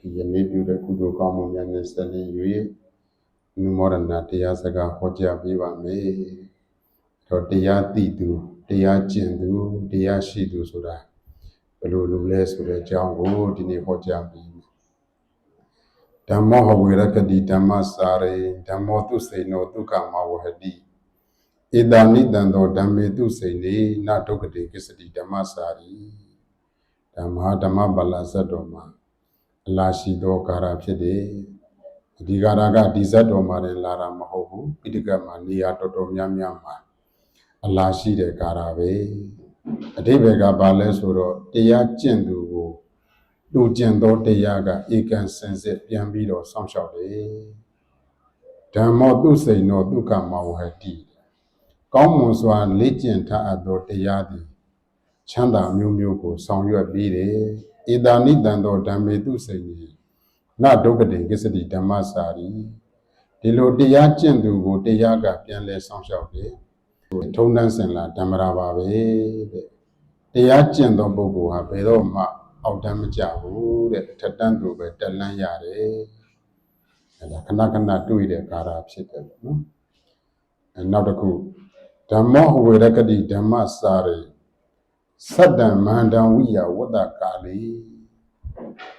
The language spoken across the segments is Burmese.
ဒီယနေ့ပြုတဲ့ကုသိုလ်ကောင်းမှုများနဲ့ဆက်လျင်း၍နုမောဒနာတရားစကားဟောကြားပေးပါမယ်။တော့တရားသိသူတရားကျင့်သူတရားရှိသူဆိုတာဘယ်လိုလုပ်လဲဆိုတဲ့အကြောင်းကိုဒီနေ့ဟောကြားပေးမယ်။ဓမ္မောဟဝေရကတိဓမ္မစာရေဓမ္မောသူစေနောဒုက္ခမဝဟတိဧတာနိတံသောဓမ္မေသူစေနေနဒုက္ခတိကိစ္စတိဓမ္မစာရီဓမ္မဓမ္မပလဇတ်တော်မှာ အလာရှိသောကာရဖြစ်တယ်ဒီကာရကဒီဇတ်တော်မှာလည်းလာတာမဟုတ်ဘူးပိဋကတ်မှာနေရာတော်တော်များများမှာအလာရှိတဲ့ကာရပဲအဓိပ္ပာယ်ကဘာလဲဆိုတော့တရားကျင့်သူကိုလူကျင့်သောတရားကဧကံစင်စစ်ပြန်ပြီးတော့စောင့်ရှောက်တယ်ဓမ္မောသူစိန်သောဒုက္ခမဝဟတိကောင်းမွန်စွာလေ့ကျင့်ထားအပ်သောတရားသည်ချမ်းသာမျိုးမျိုးကိုဆောင်ရွက်ပြီးတယ် ဧတာနိတံသောဓမ္မေသူစိန်ကြီးနဒုက္ကတိကိစ္စတိဓမ္မစာရီဒီလိုတရားကျင့်သူကိုတရားကပြန်လဲဆောင်ရှောက်တယ်ထုံတန်းစင်လာဓမ္မရာပါပဲတဲ့တရားကျင့်သောပုဂ္ဂိုလ်ဟာဘယ်တော့မှအောက်တန်းမကြဘူးတဲ့ထက်တန်းသူပဲတက်လန်းရတယ်အဲဒါခဏခဏတွေ့တဲ့ကာရာဖြစ်တယ်ပေါ့နော်အဲနောက်တစ်ခုဓမ္မောဝေရကတိဓမ္မစာရေ သတ္တံမန္တံဝိယဝတ္တကာလေ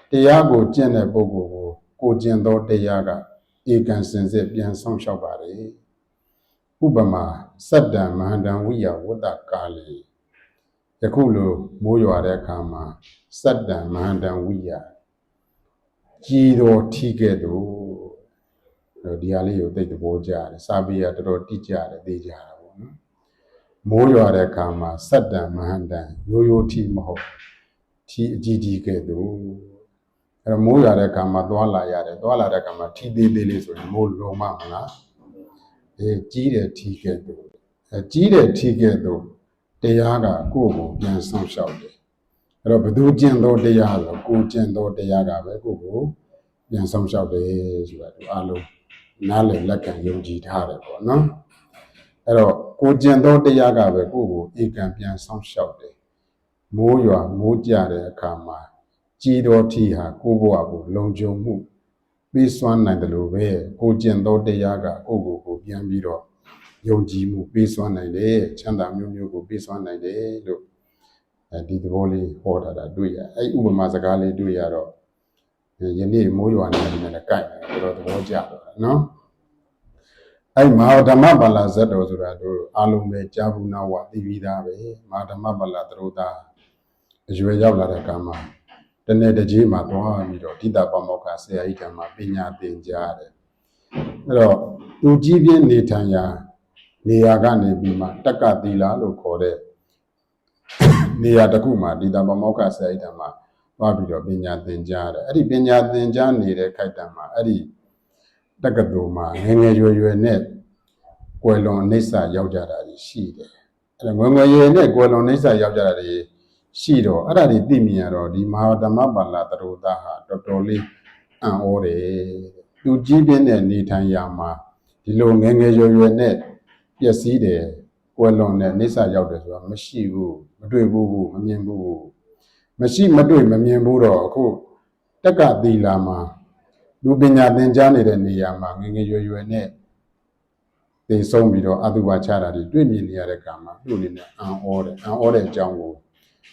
တရားကိုကျင့်တဲ့ပုဂ္ဂိုလ်ကိုကိုကျင့်သောတရားကဧကံစင်စစ်ပြန်ဆောင်လျှောက်ပါတယ်ဥပမာသတ္တံမန္တံဝိယဝတ္တကာလေယခုလိုမိုးရွာတဲ့အခါမှာသတ္တံမန္တံဝိယကြည်တော်ထီးခဲ့သို့ဒီဟာလေးကိုသိတဲ့ဘောကြတယ်စာပေကတော်တော်တိကျတယ်သိကြတာပေါ့နော် မိုးရွာတဲ့အခါမှာစတ္တံမဟန္တံရိုးရိုးထီမဟုတ်ထီအကြီးကြီးကဲ့သို့အဲတော့မိုးရွာတဲ့အခါမှာသွားလာရတယ်သွားလာတဲ့အခါမှာထီသေးသေးလေးဆိုရင်မိုးလုံးမမလားအဲကြီးတယ်ထီကဲ့သို့အဲကြီးတယ်ထီကဲ့သို့တရားကကိုယ့်ကိုပြန်ဆောင်ရှောက်တယ်အဲ့တော့ဘသူကျင့်သောတရားဆိုကိုကျင့်သောတရားကပဲကိုယ့်ကိုပြန်ဆောင်ရှောက်တယ်ဆိုတာဒီအလုံးနားလည်လက်ခံယုံကြည်ထားတယ်ပေါ့နော် အဲ့တော့ကိုကျင့်သောတရားကပဲကိုယ့်ကိုဧကံပြန်ဆောင်ရှောက်တယ်မိုးရွာမိုးကြတဲ့အခါမှာကြည်တော်ထီဟာကိုယ့်ဘဝကိုလုံခြုံမှုပြီးစွမ်းနိုင်တယ်လို့ပဲကိုကျင့်သောတရားကကိုယ့်ကိုယ်ကိုပြန်ပြီးတော့ယုံကြည်မှုပြီးစွမ်းနိုင်တယ်ချမ်းသာမျိုးမျိုးကိုပြီးစွမ်းနိုင်တယ်လို့အဲဒီသဘောလေးဟောထားတာတွေ့ရအဲ့ဥပမာစကားလေးတွေ့ရတော့ယနေ့မိုးရွာနေတယ်နဲ့ကြိုက်တယ်တော်တော်သဘောကျတော့နော် အဲ့မဟာဓမ္မပါဠဇတ်တော်ဆိုတာတို့အလုံးပဲကြားဘူးနာဝသိပြီးသားပဲမဟာဓမ္မပါဠသရုတာအရွယ်ရောက်လာတဲ့ကံမှာတနေ့တကြီးမှာသွားပြီးတော့ဒိတာပမောက္ခဆရာကြီးကမှပညာသင်ကြားတယ်အဲ့တော့သူကြီးပြင်းနေထိုင်ရာနေရာကနေပြီးမှတက္ကသီလာလို့ခေါ်တဲ့နေရာတစ်ခုမှာဒိတာပမောက္ခဆရာကြီးကမှသွားပြီးတော့ပညာသင်ကြားတယ်အဲ့ဒီပညာသင်ကြားနေတဲ့ခိုက်တံမှာအဲ့ဒီ တက္ကသိုလ်မှာငယ်ငယ်ရွယ်ရွယ်နဲ့ကွယ်လွန်အိဋ္ဌရောက်ကြတာကြီးရှိတယ်အဲ့ဒါငယ်ငယ်ရွယ်နဲ့ကွယ်လွန်အိဋ္ဌရောက်ကြတာကြီးရှိတော့အဲ့ဒါတွေသိမြင်ရတော့ဒီမဟာဓမ္မပါဠသရုတာဟာတော်တော်လေးအံ့ဩတယ်သူကြီးပြင်းတဲ့နေထိုင်ရာမှာဒီလိုငယ်ငယ်ရွယ်ရွယ်နဲ့ပျက်စီးတယ်ကွယ်လွန်တဲ့အိဋ္ဌရောက်တယ်ဆိုတာမရှိဘူးမတွေ့ဘူးမမြင်ဘူးမရှိမတွေ့မမြင်ဘူးတော့အခုတက္ကသီလာမှာ လူပညာသင်ကြားနေတဲ့နေရာမှာငငယ်ရွယ်ရွယ်နဲ့သိဆုံးပြီးတော့အတုပါချတာတွေတွေ့မြင်နေရတဲ့ကံမှာသူ့အနေနဲ့အံ့ဩတယ်အံ့ဩတဲ့အကြောင်းကို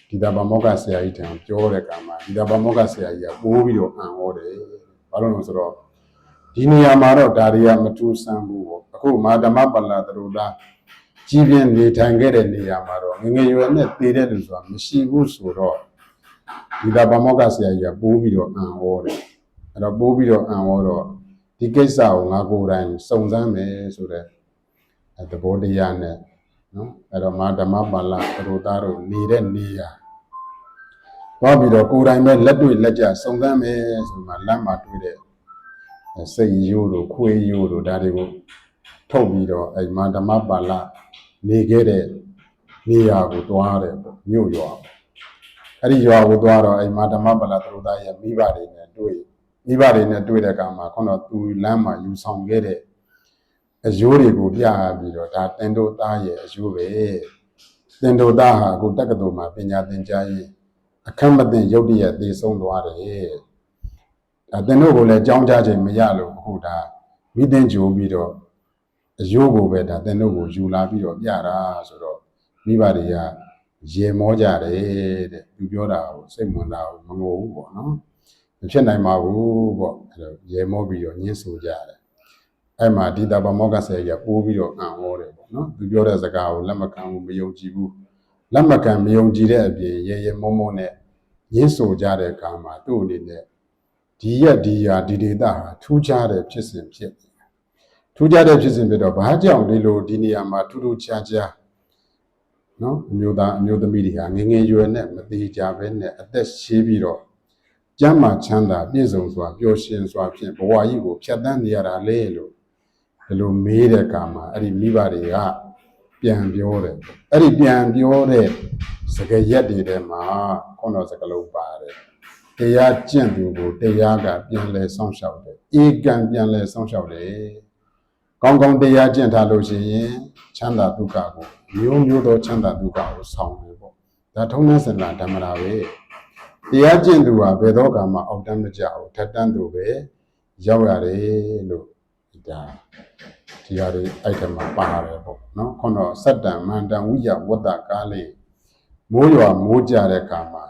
ဒီတာဗမောကဆရာကြီးထံပြောတဲ့ကံမှာဒီတာဗမောကဆရာကြီးကပိုးပြီးတော့အံ့ဩတယ်ဘာလို့လဲဆိုတော့ဒီနေရာမှာတော့ဒါတွေကမထူးဆန်းဘူးပေါ့အခုမာဓမ္မပလသရုဒကြီးပြင်းနေထိုင်ခဲ့တဲ့နေရာမှာတော့ငငယ်ရွယ်နဲ့တည်တဲ့လူဆိုတာမရှိဘူးဆိုတော့ဒီတာဗမောကဆရာကြီးကပိုးပြီးတော့အံ့ဩတယ် အဲ့တော့ပိုးပြီးတော့အံ့ဩတော့ဒီကိစ္စကိုငါကိုယ်တိုင်စုံစမ်းမယ်ဆိုတဲ့သဘောတရားနဲ့နော်အဲ့တော့မာဓမ္မပါဠသရူသားတို့နေတဲ့နေရာသွားပြီးတော့ကိုယ်တိုင်ပဲလက်တွေ့လက်ကျစုံစမ်းမယ်ဆိုမှလမ်းမှာတွေ့တဲ့စိတ်ရိုးတို့ခွေးရိုးတို့ဒါတွေကိုထုတ်ပြီးတော့အဲ့မာဓမ္မပါဠနေခဲ့တဲ့နေရာကိုတွားတယ်ပေါ့မြို့ရွာအဲ့ဒီရွာကိုတွားတော့အဲ့မာဓမ္မပါဠသရူသားရဲ့မိဘတွေနဲ့တွေ့ မိဘတွေနဲ့တွေ့တဲ့အခါမှာခုနကသူလမ်းမှာယူဆောင်ခဲ့တဲ့အယိုးတွေကိုပြပြီးတော့ဒါတင်တို့သားရဲ့အယိုးပဲတင်တို့သားဟာအခုတက္ကသိုလ်မှာပညာသင်ကြားရင်အခက်မသိရုပ်တရက်သေဆုံးသွားတယ်ဒါသင်တို့ကိုလည်းကြောင်းကြခြင်းမရလို့အခုဒါမိသင်ကြိုပြီးတော့အယိုးကိုပဲဒါသင်တို့ကိုယူလာပြီးတော့ပြတာဆိုတော့မိဘတွေကရေမောကြတယ်တဲ့သူပြောတာကိုစိတ်ဝင်တာကိုမငိုဘူးပေါ့နော် မဖြစ်နိုင်ပါဘူးပေါ့အဲ့တော့ရေမောပြီးတော့ညှင်းဆိုကြတယ်အဲ့မှာဒီတာပမောကဆယ်ကြီးကပိုးပြီးတော့အံ့ဩတယ်ပေါ့နော်သူပြောတဲ့စကားကိုလက်မခံဘူးမယုံကြည်ဘူးလက်မခံမယုံကြည်တဲ့အပြင်ရေရေမောမောနဲ့ညှင်းဆိုကြတဲ့အခါမှာသူ့အနေနဲ့ဒီရက်ဒီရာဒီဒေတာဟာထူးခြားတဲ့ဖြစ်စဉ်ဖြစ်နေတယ်ထူးခြားတဲ့ဖြစ်စဉ်ဖြစ်တော့ဘာကြောင့်ဒီလိုဒီနေရာမှာထူးထူးခြားခြားနော်အမျိုးသားအမျိုးသမီးတွေဟာငယ်ငယ်ရွယ်နဲ့မသေးကြဘဲနဲ့အသက်ရှည်ပြီးတော့ ကျမ်းမာချမ်းသာပြည့်စုံစွာပျော်ရွှင်စွာဖြင့်ဘဝကြီးကိုဖြတ်သန်းနေရတာလေလို့ဒီလိုမေးတဲ့အခါမှာအဲ့ဒီမိဘတွေကပြန်ပြောတယ်အဲ့ဒီပြန်ပြောတဲ့စကားရက်တွေထဲမှာခုနကစကားလုံးပါတယ်တရားကျင့်သူကိုတရားကပြန်လဲဆောင်းလျှောက်တယ်အေကံပြန်လဲဆောင်းလျှောက်တယ်ကောင်းကောင်းတရားကျင့်ထားလို့ရှိရင်ချမ်းသာဒုက္ခကိုမျိုးမျိုးသောချမ်းသာဒုက္ခကိုဆောင်းတယ်ပေါ့ဒါထုံးနှစင်လာဓမ္မရာပဲ တရားကျင့်သူဟာဘယ်တော့မှအောက်တန်းမကြဘူးထက်တန်းသူပဲရောက်ရတယ်လို့ဒါဒီဟာတွေအဲ့ဒီမှာပါတယ်ပေါ့နော်ခုနကစတ္တံမန္တံဝိယဝတ္တကားလေးမိုးရွာမိုးကြတဲ့အခါမှာ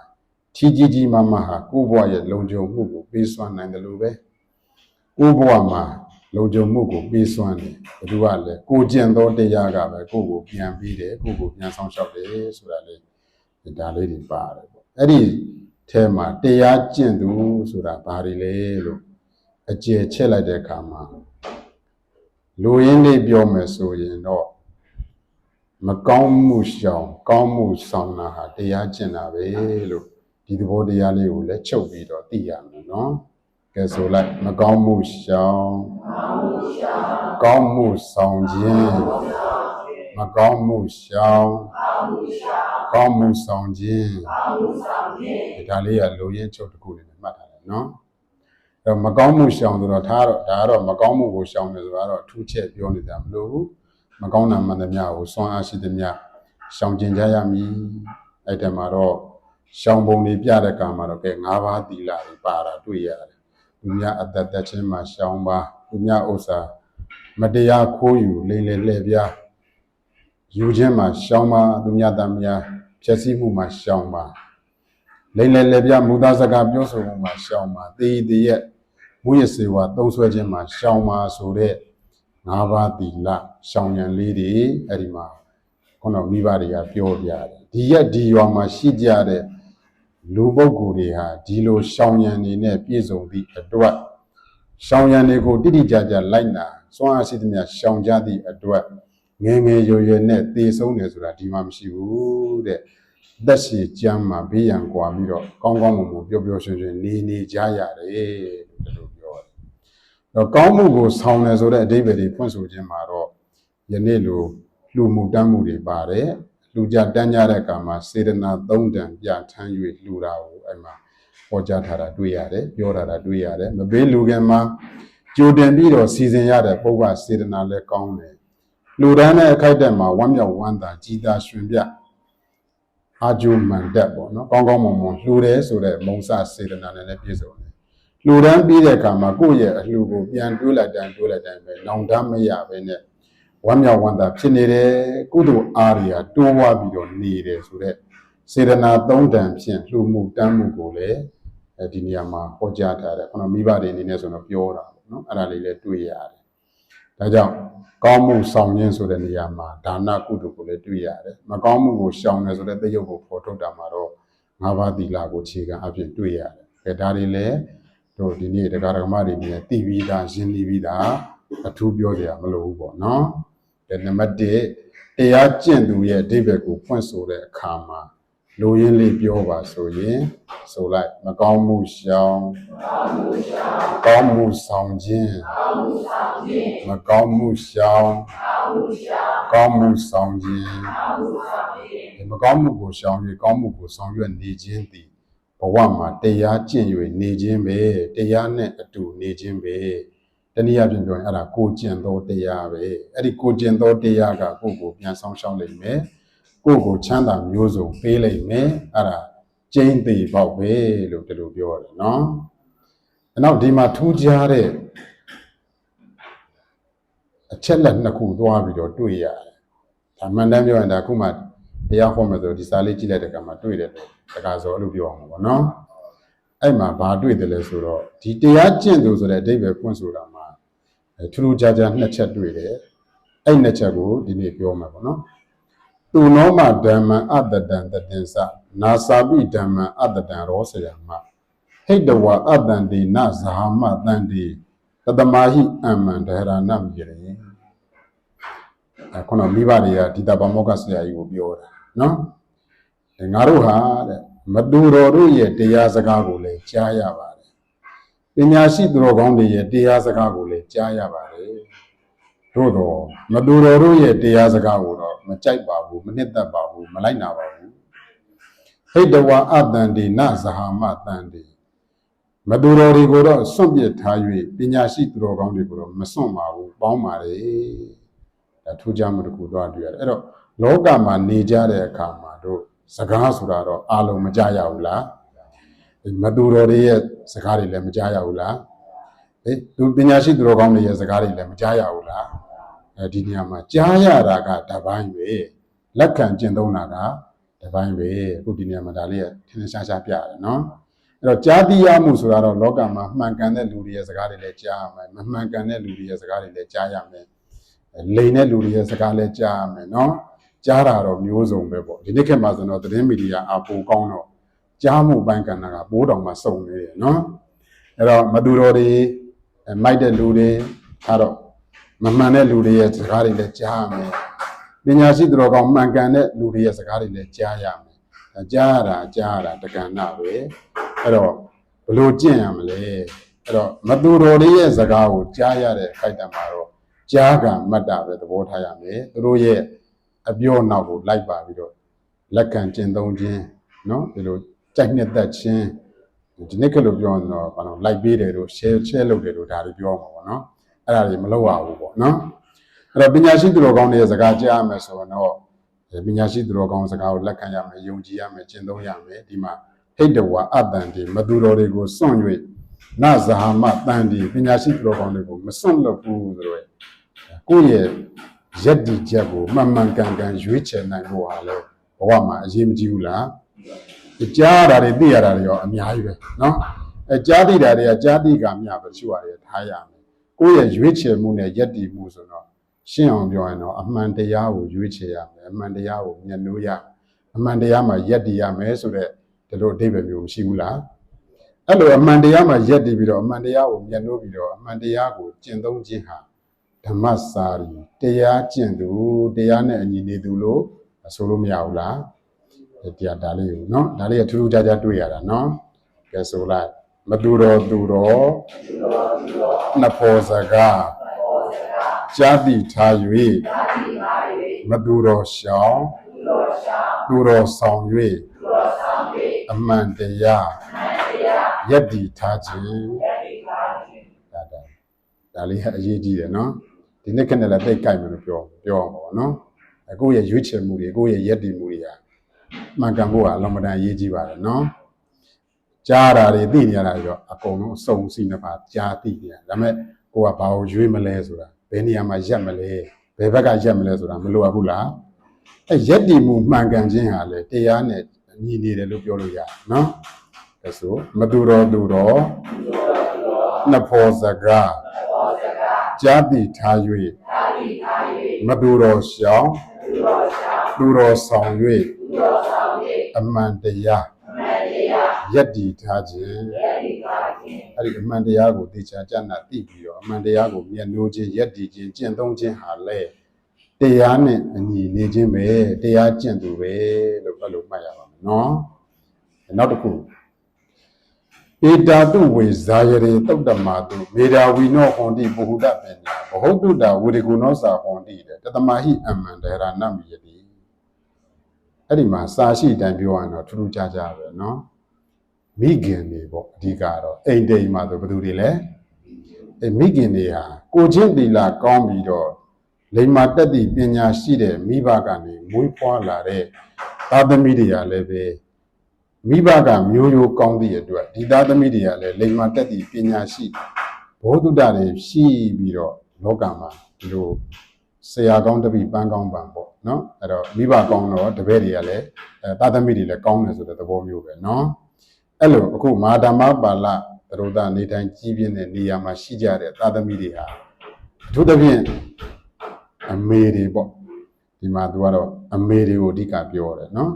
ထီကြီးကြီးမမဟာကိုယ့်ဘဝရဲ့လုံခြုံမှုကိုပေးစွမ်းနိုင်တယ်လို့ပဲကိုယ့်ဘဝမှာလုံခြုံမှုကိုပေးစွမ်းတယ်ဘယ်သူကလဲကိုကျင့်သောတရားကပဲကိုယ့်ကိုပြန်ပြီးတယ်ကိုယ့်ကိုပြန်ဆောင်ရှောက်တယ်ဆိုတာလေဒါလေးတွေပါတယ်ပေါ့အဲ့ဒီ အဲမှာတရားကျင့်သူဆိုတာဘာတွေလဲလို့အကျယ်ချက်လိုက်တဲ့အခါမှာလူရင်းလေးပြောမယ်ဆိုရင်တော့မကောင်းမှုရှောင်ကောင်းမှုဆောင်တာဟာတရားကျင့်တာပဲလို့ဒီသဘောတရားလေးကိုလည်းချုပ်ပြီးတော့သိရမယ်နော်ကဲဆိုလိုက်မကောင်းမှုရှောင်ကောင်းမှုဆောင်ခြင်းမကောင်းမှုရှောင်ကောင်းမှု ဆောင်ခြင်းဒါလေးကလိုရင်းချုပ်တစ်ခုလေးနဲ့မှတ်ထားတယ်နော်အဲမကောင်းမှုရှောင်ဆိုတော့ဒါကတော့ဒါကတော့မကောင်းမှုကိုရှောင်တယ်ဆိုတာတော့အထူးချက်ပြောနေတာမလို့ဘူးမကောင်းတာမှန်သမျှကိုစွမ်းအားရှိသမျှရှောင်ကျင်ကြရမည်အဲ့ဒီမှာတော့ရှောင်းပုံတွေပြတဲ့ကံမှာတော့ကဲ၅ပါးသီလတွေပါတာတွေ့ရတယ်။သူများအသက်သက်ချင်းမှာရှောင်းပါသူများဥစ္စာမတရားခိုးယူလိမ့်လေလှည့်ပြားယူခြင်းမှာရှောင်းပါသူများတမယာ ဖြည့်ဆည်းမှုမှာရှောင်းပါလိမ့်လေလှည့်ပြားမူသားစကားပြောဆိုမှုမှာရှောင်းပါတေးတည်းရဲ့မူရစေဝါသုံးဆွဲခြင်းမှာရှောင်းပါဆိုတဲ့၅ပါးသီလရှောင်းရန်လေးတွေအဲ့ဒီမှာခုနမိဘတွေကပြောပြတယ်ဒီရက်ဒီရွာမှာရှိကြတဲ့လူပုဂ္ဂိုလ်တွေဟာဒီလိုရှောင်ရံနေနဲ့ပြည့်စုံသည့်အတွက်ရှောင်ရံတွေကိုတိတိကျကျလိုက်နာစွမ်းအားရှိသမျှရှောင်ကြသည့်အတွက် ငယ်ငယ်ရွယ်ရွယ်နဲ့တည်ဆုံးတယ်ဆိုတာဒီမှာမရှိဘူးတဲ့သက်ရှိကြမ်းမှာဘေးရန်ကွာပြီးတော့ကောင်းကောင်းမွန်မွန်ပျော်ပျော်ရွှင်ရွှင်နေနေကြရတယ်လို့ဒီလိုပြောတယ်။တော့ကောင်းမှုကိုဆောင်တယ်ဆိုတဲ့အဓိပ္ပာယ်တွေဖွင့်ဆိုခြင်းမှာတော့ယနေ့လိုလူမှုတမ်းမှုတွေပါတယ်။လူကြတန်းကြတဲ့အခါမှာစေတနာသုံးတန်ပြဋ္ဌာန်း၍လူတာကိုအဲ့မှာဟောကြားထားတာတွေ့ရတယ်ပြောထားတာတွေ့ရတယ်မပေးလူခင်မှာကြိုတင်ပြီးတော့စီစဉ်ရတဲ့ပုဗ္ဗစေတနာလည်းကောင်းတယ် လူတန်းတဲ့အခိုက်အတန့်မှာဝမ်းမြောက်ဝမ်းသာကြည်သာရွှင်ပြအာဂျူမန်တက်ပေါ့နော်ကောင်းကောင်းမွန်မွန်လှူတယ်ဆိုတဲ့မုံစစေတနာနဲ့လည်းပြည့်စုံတယ်လှူဒန်းပြီးတဲ့အခါမှာကိုယ့်ရဲ့အလှူကိုပြန်တွေးလိုက်တိုင်းတွေးလိုက်တိုင်းပဲနောင်တမ်းမရပဲနဲ့ဝမ်းမြောက်ဝမ်းသာဖြစ်နေတယ်ကုသိုလ်အားတွေဟာတိုးဝါပြီးတော့နေတယ်ဆိုတဲ့စေတနာသုံးတန်ဖြင့်လှူမှုတမ်းမှုကိုလည်းအဲဒီနေရာမှာဟောကြားထားတယ်ခုနမိဘတွေအနေနဲ့ဆိုတော့ပြောတာပေါ့နော်အဲ့ဒါလေးလည်းတွေ့ရတယ် ဒါကြောင့်ကောင်းမှုဆောင်ခြင်းဆိုတဲ့နေရာမှာဒါနကုသိုလ်ကိုလည်းတွေ့ရတယ်မကောင်းမှုကိုရှောင်တယ်ဆိုတဲ့သိယုတ်ကိုဖော်ထုတ်တာမှာတော့ငါးပါးသီလကိုခြေခံအဖြစ်တွေ့ရတယ်အဲဒါတွေလည်းတို့ဒီနေ့တရားဓမ္မတွေမြင်သိပြီးသားရှင်းပြီးသားအထူးပြောကြရမလို့ဘူးပေါ့နော်တဲ့နံပါတ်1တရားကျင့်သူရဲ့အဓိပ္ပာယ်ကိုဖွင့်ဆိုတဲ့အခါမှာ လူရင်းလေးပြောပါဆိုရင်ဆိုလိုက်မကောင်းမှုရှောင်ကောင်းမှုဆောင်ခြင်းမကောင်းမှုရှောင်ကောင်းမှုဆောင်ခြင်းဒီမကောင်းမှုကိုရှောင်၍ကောင်းမှုကိုဆောင်ရွက်နေခြင်းသည်ဘဝမှာတရားကျင့်၍နေခြင်းပဲတရားနဲ့အတူနေခြင်းပဲတနည်းအားဖြင့်ပြောရင်အဲ့ဒါကိုကျင့်သောတရားပဲအဲ့ဒီကိုကျင့်သောတရားကကိုယ့်ကိုပြန်ဆောင်ရှောက်လိမ့်မယ် ကိုယ့်ကိုချမ်းသာမျိုးစုံပေးလိမ့်မယ်အဲ့ဒါကျင်းသေးပေါ့ပဲလို့ဒီလိုပြောရတယ်နော်နောက်ဒီမှာထူးခြားတဲ့အချက်လက်နှစ်ခုသွားပြီးတော့တွေ့ရတယ်ဒါမှန်တမ်းပြောရင်ဒါခုမှတရားဟောမယ်ဆိုဒီစာလေးကြည့်လိုက်တဲ့အခါမှာတွေ့တယ်လို့တက္ကသိုလ်အဲ့လိုပြောအောင်ပေါ့နော်အဲ့မှာဘာတွေ့တယ်လဲဆိုတော့ဒီတရားကျင့်သူဆိုတဲ့အဓိပ္ပာယ်ဖွင့်ဆိုတာမှာအဲထူးထူးခြားခြားနှစ်ချက်တွေ့တယ်အဲ့နှစ်ချက်ကိုဒီနေ့ပြောမှာပေါ့နော် သူနောမဓမ္မံအတ္တတံတတင်္စနာစာပိဓမ္မံအတ္တတံရောဆရာမဟိတဝအတ္တံတိနဇာမတန္တိတတမဟိအမ္မံဒဟရဏမိရေအခုနမိဘတွေကဒီတပါမောကဆရာကြီးကိုပြောတာနော်အဲငါတို့ဟာတဲ့မတူတော်တို့ရဲ့တရားစကားကိုလည်းကြားရပါတယ်ပညာရှိသူတော်ကောင်းတွေရဲ့တရားစကားကိုလည်းကြားရပါတယ် တို့တော့မတူတော်တို့ရဲ့တရားစကားကိုတော့မကြိုက်ပါဘူးမနှစ်သက်ပါဘူးမလိုက်နာပါဘူးဟိတဝါအတန်ဒီနဇဟာမတန်ဒီမတူတော်တွေကိုတော့စွန့်ပစ်ထား၍ပညာရှိသူတော်ကောင်းတွေကိုတော့မစွန့်ပါဘူးပေါင်းပါလေဒါထူးခြားမှုတစ်ခုတော့တွေ့ရတယ်အဲ့တော့လောကမှာနေကြတဲ့အခါမှာတို့စကားဆိုတာတော့အလုံးမကြရဘူးလားမတူတော်တွေရဲ့စကားတွေလည်းမကြရဘူးလားဟေးသူပညာရှိသူတော်ကောင်းတွေရဲ့စကားတွေလည်းမကြားရဘူးလား အဲဒီနေရာမှာကြားရတာကတပိုင်းပဲလက်ခံကျင့်သုံးတာကတပိုင်းပဲအခုဒီနေရာမှာဒါလေးကထင်ထင်ရှားရှားပြရတယ်နော်အဲ့တော့ကြားသိရမှုဆိုတာတော့လောကမှာမှန်ကန်တဲ့လူတွေရဲ့စကားတွေလည်းကြားရမယ်မမှန်ကန်တဲ့လူတွေရဲ့စကားတွေလည်းကြားရမယ်လိန်တဲ့လူတွေရဲ့စကားလည်းကြားရမယ်နော်ကြားတာတော့မျိုးစုံပဲပေါ့ဒီနေ့ခေတ်မှာဆိုတော့သတင်းမီဒီယာအပိုကောင်းတော့ကြားမှုပိုင်းကဏ္ဍကပိုးတောင်မှစုံနေတယ်နော်အဲ့တော့မတူတော်တွေအဲမိုက်တဲ့လူတွေအဲတော့ မမှန်တဲ့လူတွေရဲ့စကားတွေလည်းကြားရမယ်ပညာရှိသူတော်ကောင်းမှန်ကန်တဲ့လူတွေရဲ့စကားတွေလည်းကြားရမယ်အဲကြားရတာကြားရတာတက္ကနာပဲအဲ့တော့ဘယ်လို့ကျင့်ရမလဲအဲ့တော့မတူတော်တွေရဲ့စကားကိုကြားရတဲ့ခိုက်တံမှာတော့ကြားကမတ်တာပဲသဘောထားရမယ်သူတို့ရဲ့အပြောနောက်ကိုလိုက်ပါပြီးတော့လက်ခံကျင့်သုံးခြင်းเนาะဒီလိုကြိုက်နှစ်သက်ခြင်း ဒီနေ့ကလို့ပြောရင်တော့ဘာလို့ like ပေးတယ်တို့ share share လုပ်တယ်တို့ဒါတွေပြောမှာပေါ့နော် အဲ့ဒါတွေမလုပ်ရဘူးပေါ့နော်အဲ့တော့ပညာရှိသူတော်ကောင်းတွေရဲ့စကားကြားရမယ်ဆိုတော့ပညာရှိသူတော်ကောင်းစကားကိုလက်ခံရမယ်ယုံကြည်ရမယ်ကျင့်သုံးရမယ်ဒီမှာဟိတဝါအတန်ဒီမသူတော်တွေကိုစွန့်၍နဇဟာမတန်ဒီပညာရှိသူတော်ကောင်းတွေကိုမစွန့်လွတ်ဘူးဆိုတော့ကိုယ့်ရဲ့ယက်တီချက်ကိုမှန်မှန်ကန်ကန်ရွေးချယ်နိုင်ဖို့ဟာလဲဘဝမှာအရေးမကြီးဘူးလား ကြားရတာတွေသိရတာတွေရောအများကြီးပဲเนาะအဲကြားသိတာတွေကကြားသိကမြပဲရှိရတယ်ထားရမယ် ယ် ကိုယ့်ရဲ့ရွေးချယ်မှုနဲ့ယက်တည်မှုဆိုတော့ရှင်းအောင်ပြောရင်တော့အမှန်တရားကိုရွေးချယ်ရမယ်အမှန်တရားကိုမျက်နှိုးရအမှန်တရားမှာယက်တည်ရမယ်ဆိုတော့ဒီလိုအဓိပ္ပာယ်မျိုးမရှိဘူးလားအဲ့လိုအမှန်တရားမှာယက်တည်ပြီးတော့အမှန်တရားကိုမျက်နှိုးပြီးတော့အမှန်တရားကိုကျင့်သုံးခြင်းဟာဓမ္မစာရီတရားကျင့်သူတရားနဲ့အညီနေသူလို့ဆိုလို့မရဘူးလား တရားဒါလေးကိုเนาะဒါလေးကထူးထူးခြားခြားတွေ့ရတာเนาะကဲဆိုလိုက်မတူတော်သူတော် နှဖော်စကားကြားသိထား၍မတူတော်ရှောင်တူတော်ဆောင်၍အမှန်တရားယက်တည်ထားခြင်းဒါဒါဒါလေးဟာအရေးကြီးတယ်နော်ဒီနေ့ခက်နဲ့လည်းတိတ်ကြိုက်မယ်လို့ပြောပြောအောင်ပါနော်အခုရဲ့ရွေးချယ်မှုတွေကိုယ့်ရဲ့ယက်တည်မှုတွေဟာမှန်ကန်ဖို့ကအလွန်မတန်အရေးကြီးပါတယ်နော် ကြားတာတွေသိနေရတာတွေတော့အကုန်လုံးစုံစီနှစ်ပါးကြားသိနေရဒါပေမဲ့ကိုကဘာကိုရွေးမလဲဆိုတာဘယ်နေရာမှာရက်မလဲဘယ်ဘက်ကရက်မလဲဆိုတာမလိုအပ်ဘူးလားအဲရက်တည်မှုမှန်ကန်ခြင်းဟာလေတရားနဲ့ညီနေတယ်လို့ပြောလို့ရတယ်နော်ဒါဆိုမတူတော်တူတော်နှစ်ဖော်စကားကြားတိထား၍မတူတော်ရှောင်းတူတော်ဆောင်၍အမှန်တရား ယက်တည်ထားခြင်းအဲ့ဒီအမှန်တရားကိုသိချာကြနာသိပြီးတော့အမှန်တရားကိုမျက်နှိုးခြင်းယက်တည်ခြင်းကျင့်သုံးခြင်းဟာလေတရားနဲ့အညီနေခြင်းပဲတရားကျင့်သူပဲလို့အဲ့လိုမှတ်ရပါမယ်နော်နောက်တစ်ခုဧတာတုဝေဇာယရေတုတ်တမတုမေဓာဝီနောဟွန်တိပုဟုတပညာဘဟုတ်တုတာဝေဒကုနောစာဟွန်တိတဲ့တတမဟိအမှန်တရဏမိယတိ အဲ့ဒီမှာစာရှိအတိုင်းပြောရရင်တော့ထူးထူးခြားခြားပဲเนาะ မိခင်တွေပေါ့အဓိကတော့အိမ်တိမ်မှာဆိုဘယ်သူတွေလဲအဲမိခင်တွေဟာကိုချင်းတီလာကောင်းပြီးတော့လိမ္မာတက်သည့်ပညာရှိတဲ့မိဘကနေမွေးဖွားလာတဲ့သာသမီတွေကလည်းပဲမိဘကမျိုးရိုးကောင်းသည့်အတွက်ဒီသားသမီးတွေကလည်းလိမ္မာတက်သည့်ပညာရှိဘောဓုတတွေရှိပြီးတော့လောကမှာဒီလိုဆရာကောင်းတပည့်ပန်းကောင်းပန်းပေါ့နော်အဲ့တော့မိဘကောင်းတော့တပည့်တွေကလည်းအဲသားသမီးတွေလည်းကောင်းတယ်ဆိုတဲ့သဘောမျိုးပဲနော် အဲ့လိုအခုမာဓမ္မပါဠသရုဒ္ဓနေတိုင်းကြီးပြင်းတဲ့နေရာမှာရှိကြတဲ့သားသမီးတွေဟာအထူးသဖြင့်အမေတွေပေါ့ဒီမှာသူကတော့အမေတွေကိုအဓိကပြောတယ်နော်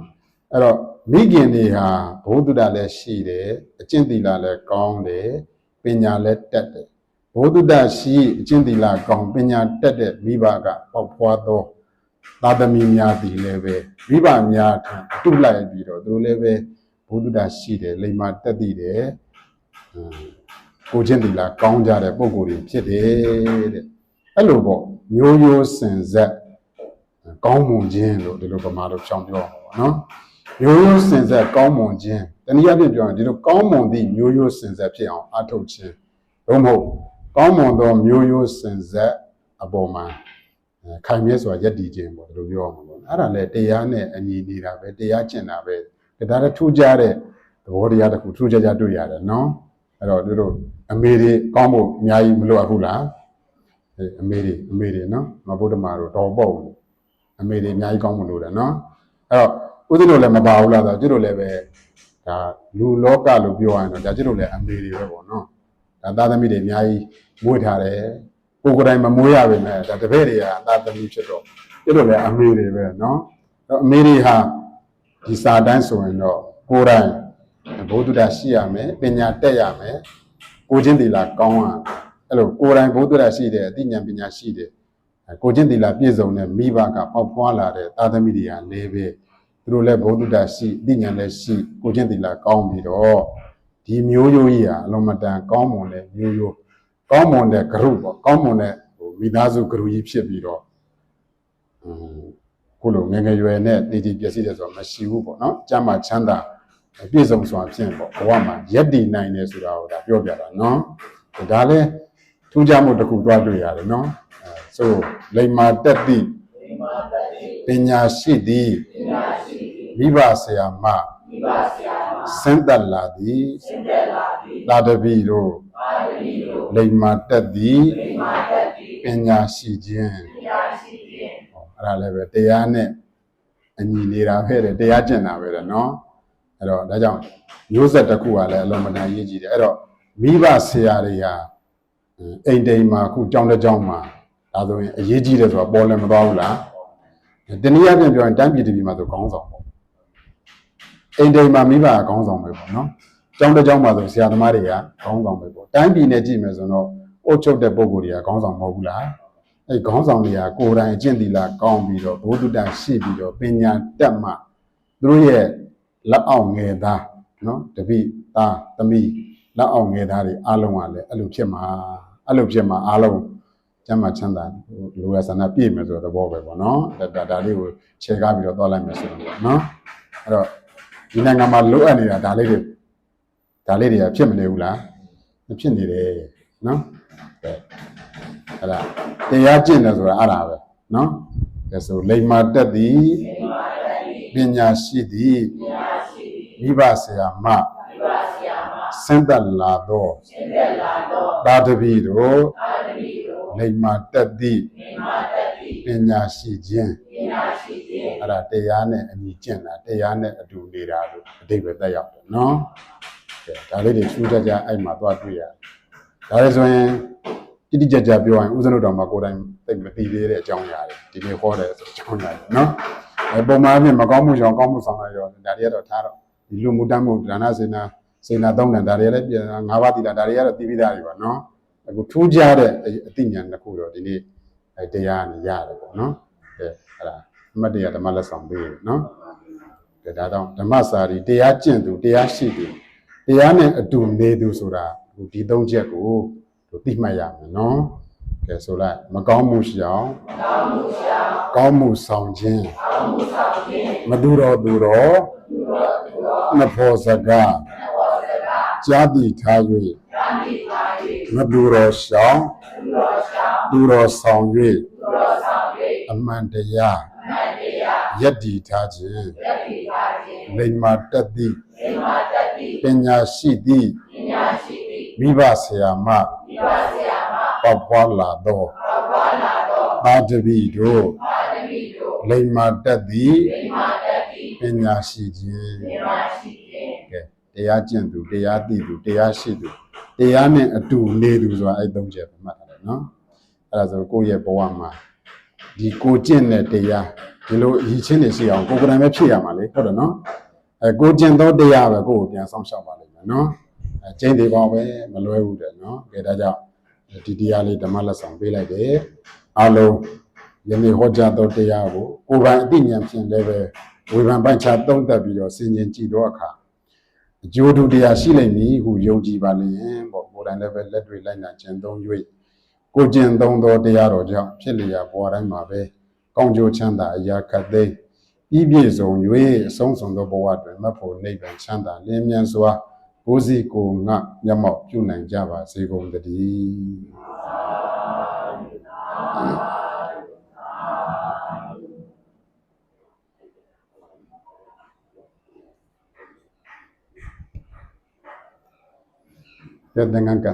အဲ့တော့မိခင်တွေဟာဘုဒ္ဓတာလည်းရှိတယ်အကျင့်သီလလည်းကောင်းတယ်ပညာလည်းတတ်တယ်ဘုဒ္ဓတာရှိအကျင့်သီလကောင်းပညာတတ်တဲ့မိဘကပေါက်ဖွားသောသာသမီများသည်လည်းပဲမိဘများထံအတုလိုက်ပြီးတော့သူတို့လည်းပဲ ဘုဒ္ဓတာရှိတယ်လိမ္မာတက်တည်တယ်အင်းကိုချင်းသီလကောင်းကြတဲ့ပုံကိုယ်တွေဖြစ်တယ်တဲ့အဲ့လိုပေါ့မျိုးရိုးစင်ဆက်ကောင်းမွန်ခြင်းလို့ဒီလိုပမာလို့ဖြောင်းပြောအောင်ပါနော်မျိုးရိုးစင်ဆက်ကောင်းမွန်ခြင်းတနည်းအားဖြင့်ပြောရင်ဒီလိုကောင်းမွန်သည့်မျိုးရိုးစင်ဆက်ဖြစ်အောင်အထုတ်ခြင်းသို့မဟုတ်ကောင်းမွန်သောမျိုးရိုးစင်ဆက်အပေါ်မှာအဲခိုင်မြဲစွာယက်တည်ခြင်းပေါ့ဒီလိုပြောအောင်ပေါ့အဲ့ဒါလည်းတရားနဲ့အညီနေတာပဲတရားကျင့်တာပဲ ဒါလည်းထူးခြားတဲ့သဘောတရားတစ်ခုထူးခြားခြားတွေ့ရတယ်နော်အဲ့တော့တို့တို့အမေတွေကောင်းဖို့အများကြီးမလိုအပ်ဘူးလားအဲအမေတွေအမေတွေနော်မဗုဒ္ဓမာတို့တော်ပေါ့ဘူးအမေတွေအများကြီးကောင်းမလို့တယ်နော်အဲ့တော့ဦးဇင်းတို့လည်းမပါဘူးလားဆိုတော့ကျွတ်တို့လည်းပဲဒါလူလောကလို့ပြောရရင်တော့ဒါကျွတ်တို့လည်းအမေတွေပဲပေါ့နော်ဒါသားသမီးတွေအများကြီးမွေးထားတယ်ကိုယ်ကိုယ်တိုင်မမွေးရပါနဲ့ဒါတပည့်တွေကသားသမီးဖြစ်တော့ကျွတ်တို့လည်းအမေတွေပဲနော်အဲ့တော့အမေတွေဟာ ဒီစာတန်းဆိုရင်တော့ကိုယ်တိုင်ဘုဒ္ဓတာရှိရမယ်ပညာတက်ရမယ်ကိုချင်းတီလာကောင်းရမယ်အဲ့လိုကိုယ်တိုင်ဘုဒ္ဓတာရှိတယ်အသိဉာဏ်ပညာရှိတယ်အဲကိုချင်းတီလာပြည့်စုံတဲ့မိဘကပေါက်ဖွားလာတဲ့သားသမီးတွေကလည်းပဲသူတို့လည်းဘုဒ္ဓတာရှိအသိဉာဏ်လည်းရှိကိုချင်းသီလကောင်းပြီးတော့ဒီမျိုးရိုးကြီးဟာအလုံးမတန်ကောင်းမွန်တဲ့မျိုးရိုးကောင်းမွန်တဲ့ဂရုပေါ့ကောင်းမွန်တဲ့ဟိုမိသားစုဂရုကြီးဖြစ်ပြီးတော့အင်း ခုလိုငယ်ငယ်ရွယ်နဲ့တည်တည်ပြည့်စည်တယ်ဆိုတော့မရှိဘူးပေါ့နော်ကျမ်းမှာချမ်းသာပြည့်စုံစွာဖြင့်ပေါ့ဘဝမှာယက်တည်နိုင်တယ်ဆိုတာကိုဒါပြောပြတာနော်ဒါလည်းထူးခြားမှုတစ်ခုတွားတွေ့ရတယ်နော်အဲဆိုလိမ္မာတက်သည့်ပညာရှိသည်မိဘဆရာမမိဘဆရာမစင်တက်လာသည်စင်တက်လာသည်သာတပည့်တို့သာတပည့်တို့လိမ္မာတက်သည်လိမ္မာတက်သည်ပညာရှိခြင်းပညာရှိခြင်းဟော အဲ့ဒါလည်းပဲတရားနဲ့အညီနေတာပဲတဲ့တရားကျင့်တာပဲတဲ့နော်အဲ့တော့ဒါကြောင့်မျိုးဆက်တစ်ခုကလည်းအလုံးမတန်ရေးကြည့်တယ်အဲ့တော့မိဘဆရာတွေဟာအိမ်တိမ်မှာအခုကြောင်းတစ်ကြောင်းမှာဒါဆိုရင်အရေးကြီးတယ်ဆိုတာပေါ်လည်းမသွားဘူးလားတနည်းအားဖြင့်ပြောရင်တိုင်းပြည်တစ်ပြည်မှာဆိုခေါင်းဆောင်ပေါ့အိမ်တိမ်မှာမိဘကခေါင်းဆောင်ပဲပေါ့နော်။ကျောင်းတစ်ကျောင်းမှာဆိုဆရာသမားတွေကခေါင်းဆောင်ပဲပေါ့။တိုင်းပြည်နဲ့ကြည့်မယ်ဆိုတော့အုတ်ချုပ်တဲ့ပုံကိုယ်တွေကခေါင်းဆောင်မဟုတ်ဘူးလား။ အဲခေါင်းဆောင်တွေကကိုယ်တိုင်အကျင့်သီလကောင်းပြီးတော့ဘုဒ္ဓတန်ရှိပြီးတော့ပညာတက်မှသူတို့ရဲ့လက်အောက်ငယ်သားနော်တပိသားသမီးလက်အောက်ငယ်သားတွေအားလုံးကလည်းအဲ့လိုဖြစ်မှာအဲ့လိုဖြစ်မှာအားလုံးကျမ်းမာချမ်းသာလူရဆန္ဒပြည့်မယ်ဆိုတဲ့သဘောပဲပေါ့နော်ဒါဒါဒါလေးကိုခြေကားပြီးတော့သွားလိုက်မယ်ဆိုတော့ပေါ့နော်အဲ့တော့ဒီနိုင်ငံမှာလိုအပ်နေတာဒါလေးတွေဒါလေးတွေကဖြစ်မနေဘူးလားမဖြစ်နေတယ်နော်ကဲ အဲ့ဒါတရားကျင့်တယ်ဆိုတာအဲ့ဒါပဲနော်ကဲဆိုလိမ္မာတက်သည်ပညာရှိသည်မိဘဆရာမစင်တက်လာတော့သာတပည့်တို့လိမ္မာတက်သည်ပညာရှိခြင်းအဲ့ဒါတရားနဲ့အညီကျင့်တာတရားနဲ့အတူနေတာလို့အတိတ်ပဲတက်ရောက်တယ်နော်ကဲဒါလေးတွေထူးခြားခြားအဲ့မှာသွားတွေ့ရတယ်ဒါလည်းဆိုရင် တိတိကျကျပြောရင်ဦးဇင်းတို့တော်မှာကိုယ်တိုင်သိမသိသေးတဲ့အကြောင်းအရာတွေဒီနေ့ဟောတယ်ဆိုအကြောင်းအရာတွေနော်အဲပုံမှန်အဖြစ်မကောင်းမှုကြောင့်ကောင်းမှုဆောင်ရရောဒါတွေကတော့ထားတော့ဒီလူမှုတတ်မှုဒါနစေနာစေနာသုံးတယ်ဒါတွေလည်းပြန်၅ပါးတိတာဒါတွေကတော့သိပြီးသားတွေပါနော်အခုထူးခြားတဲ့အသိဉာဏ်တစ်ခုတော့ဒီနေ့အဲတရားနဲ့ရတယ်ပေါ့နော်ကဲအဲ့ဒါအမတ်တရားဓမ္မလက်ဆောင်ပေးရနော်ကဲဒါတော့ဓမ္မစာရီတရားကျင့်သူတရားရှိသူတရားနဲ့အတူနေသူဆိုတာဟိုဒီသုံးချက်ကို တို့သိမှတ်ရမယ်နော်ကဲဆိုလိုက်မကောင်းမှုရှောင်မကောင်းမှုရှောင်ကောင်းမှုဆောင်ခြင်းကောင်းမှုဆောင်ခြင်းမတူတော်သူတော်သူတော်သူတော်မဖော်စကားမဖော်စကားကြားတိထား၍ကြားတိထား၍မတူတော်ရှောင်တူတော်ရှောင်တူတော်ဆောင်၍တူတော်ဆောင်၍အမှန်တရားအမှန်တရားယက်တည်ထားခြင်းယက်တည်ထားခြင်းလိမ္မာတက်သည့်လိပညာရှိသည်မိဘဆရာမပေါ က်ဖွာလာသောသာတပည့်တို့လိမ္မာတက်သည်ပညာရှိခြင်းကဲတရားကျင့်သူတရားသိသူတရားရှိသူတရားနဲ့အတူနေသူဆိုတာအဲ့သုံးချက်ပဲမှတ်ထားတယ်နော်အဲ့ဒါဆိုကိုယ့်ရဲ့ဘဝမှာဒီကိုကျင့်တဲ့တရားဒီလိုအရေးချင်းနေရှိအောင်ကိုယ်ကံပဲဖြစ်ရမှာလေဟုတ်တယ်နော်အဲကိုကျင့်သောတရားပဲကိုယ့်ကိုပြန်ဆောင်ရှောက်ပါလိမ့်မယ်နော်အဲ ကျင့်သေးပါပဲမလွဲဘူးတဲ့နော်ကဲဒါကြောင့်ဒီတရားလေးဓမ္မလက်ဆောင်ပေးလိုက်တယ်အားလုံးယနေ့ဟောကြားသောတရားကိုကိုယ်ပိုင်အသိဉာဏ်ဖြင့်လည်းပဲဝေဖန်ပိုက်ချသုံးသပ်ပြီးတော့ဆင်ခြင်ကြည့်တော့အခါအကျိုးတူတရားရှိလိမ့်မည်ဟုယုံကြည်ပါလျင်ပေါ့ကိုယ်တိုင်လည်းပဲလက်တွေလိုက်နာကျင့်သုံး၍ကိုကျင့်သုံးသောတရားတော်ကြောင့်ဖြစ်လျာဘဝတိုင်းမှာပဲကောင်းကျိုးချမ်းသာအရာခတ်သိမ်းပြီးပြည့်စုံ၍အဆုံးစွန်သောဘဝတွင်မတ်ဖို့နိဗ္ဗာန်ချမ်းသာလင်းမြန်စွာ ဘုဇီကိုငါမျက်မှောက်ပြုနိုင်ကြပါစေကုန်သတည်းယတင္ကံကံ